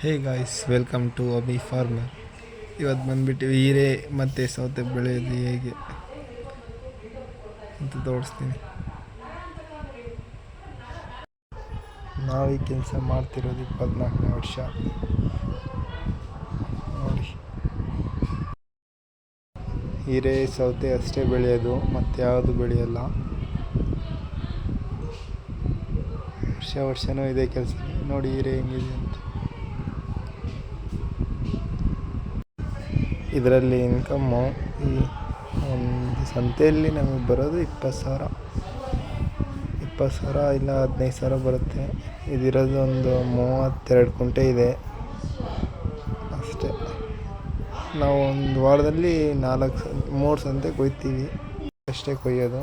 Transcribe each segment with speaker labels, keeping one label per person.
Speaker 1: Hey guys welcome to Abhi farmer ಇವತ್ತು ಬಂದುಬಿಟ್ಟು ಹೀರೆ ಮತ್ತು ಸೌತೆ ಬೆಳೆಯೋದು ಹೇಗೆ ಅಂತ ತೋರಿಸ್ತೀನಿ. ನಾವು ಈ ಕೆಲಸ ಮಾಡ್ತಿರೋದು ಇಪ್ಪತ್ನಾಲ್ಕನೇ ವರ್ಷ. ನೋಡಿ. ಹೀರೆ, ಸೌತೆ ಅಷ್ಟೇ ಬೆಳೆಯೋದು, ಮತ್ತು ಯಾವುದು ಬೆಳೆಯಲ್ಲ. ವರ್ಷ ವರ್ಷವೂ ಇದೇ ಕೆಲಸ. ನೋಡಿ ಹೀರೆ ಹೆಂಗಿದೆ ಇದರಲ್ಲಿ ಇನ್ಕಮ್ಮು ಈ ಒಂದು ಸಂತೆಯಲ್ಲಿ ನಮಗೆ ಬರೋದು ಇಪ್ಪತ್ತು ಸಾವಿರ. ಇಪ್ಪತ್ತು ಸಾವಿರ ಇಲ್ಲ ಹದಿನೈದು ಸಾವಿರ ಬರುತ್ತೆ. ಇದಿರೋದು ಒಂದು ಮೂವತ್ತೆರಡು ಕುಂಟೆ ಇದೆ. ಅಷ್ಟೇ. ನಾವು ಒಂದು ವಾರದಲ್ಲಿ ನಾಲ್ಕು ಮೂರು ಸಂತೆ ಕೊಯ್ತೀವಿ. ಅಷ್ಟೇ ಕೊಯ್ಯೋದು.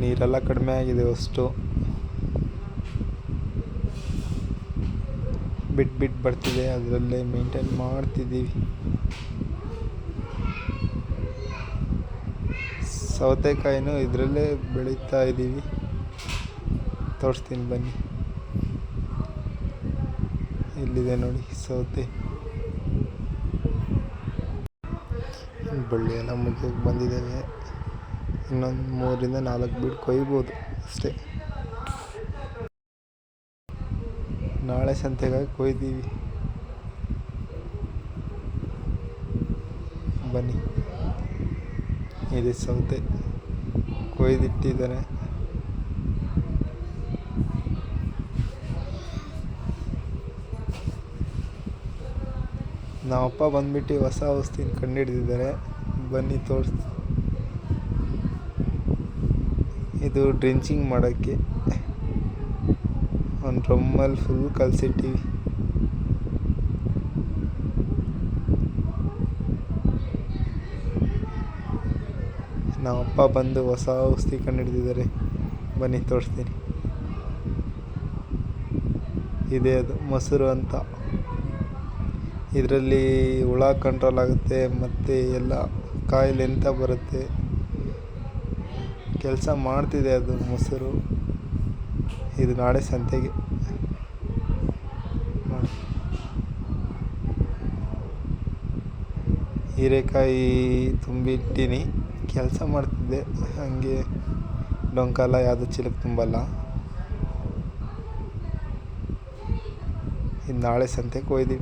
Speaker 1: ನೀರೆಲ್ಲ ಕಡಿಮೆ ಆಗಿದೆ ಅಷ್ಟು. ಬಿಟ್ಟು ಬಿಟ್ಟು ಬರ್ತಿದೆ, ಅದರಲ್ಲೇ ಮೇಂಟೈನ್ ಮಾಡ್ತಿದ್ದೀವಿ. ಸೌತೆಕಾಯಿನೂ ಇದರಲ್ಲೇ ಬೆಳೀತಾ ಇದ್ದೀವಿ. ತೋರಿಸ್ತೀನಿ ಬನ್ನಿ. ಇಲ್ಲಿದೆ ನೋಡಿ ಸೌತೆ. ಬಳ್ಳಿ ಎಲ್ಲ ಮುಗಿಯೋಕೆ ಬಂದಿದ್ದಾವೆ ಇನ್ನೊಂದು ಮೂರಿಂದ ನಾಲ್ಕು ಬೀಡ್ ಕೊಯ್ಬೋದು ಅಷ್ಟೇ. ನಾಳೆ ಸಂತೆಗಾಗಿ ಕೊಯ್ದೀವಿ. ಬನ್ನಿ. ಇದೆ ಸೌತೆ. ಕೊಯ್ದಿಟ್ಟಿದ್ದಾರೆ. ನಮ್ಮಪ್ಪ ಬಂದ್ಬಿಟ್ಟು ಹೊಸ ಔಷಧಿನ ಕಂಡುಹಿಡಿದಿದ್ದಾರೆ. ಬನ್ನಿ ತೋರಿಸ್ ಇದು ಡ್ರಿಂಚಿಂಗ್ ಮಾಡೋಕ್ಕೆ ಒಂದು ಡ್ರಮ್ಮಲ್ಲಿ ಫುಲ್ ಕಲಸಿಟ್ಟಿವಿ. ನಮ್ಮಪ್ಪ ಬಂದು ಹೊಸ ಔಷಧಿ ಕಂಡುಹಿಡಿದಿದ್ದಾರೆ. ಬನ್ನಿ, ತೋರಿಸ್ತೀನಿ. ಇದೆ ಅದು, ಮೊಸರು ಅಂತ. ಇದರಲ್ಲಿ ಹುಳ ಕಂಟ್ರೋಲ್ ಆಗುತ್ತೆ, ಮತ್ತು ಎಲ್ಲ ಕಾಯಿಲೆ ಎಂತ ಬರುತ್ತೆ. ಕೆಲಸ ಮಾಡ್ತಿದೆ ಅದು ಮೊಸರು. ಇದು ನಾಳೆ ಸಂತೆಗೆ. ಹೀರೆಕಾಯಿ ತುಂಬಿಟ್ಟಿನಿ. ಕೆಲಸ ಮಾಡ್ತಿದ್ದೆ. ಹಾಗೆ ಡೊಂಕಾಲ ಯಾವುದು ಚೀಲಕ್ಕೆ ತುಂಬಲ್ಲ. ಇದು ನಾಳೆ ಸಂತೆಗೆ ಒಯ್ದು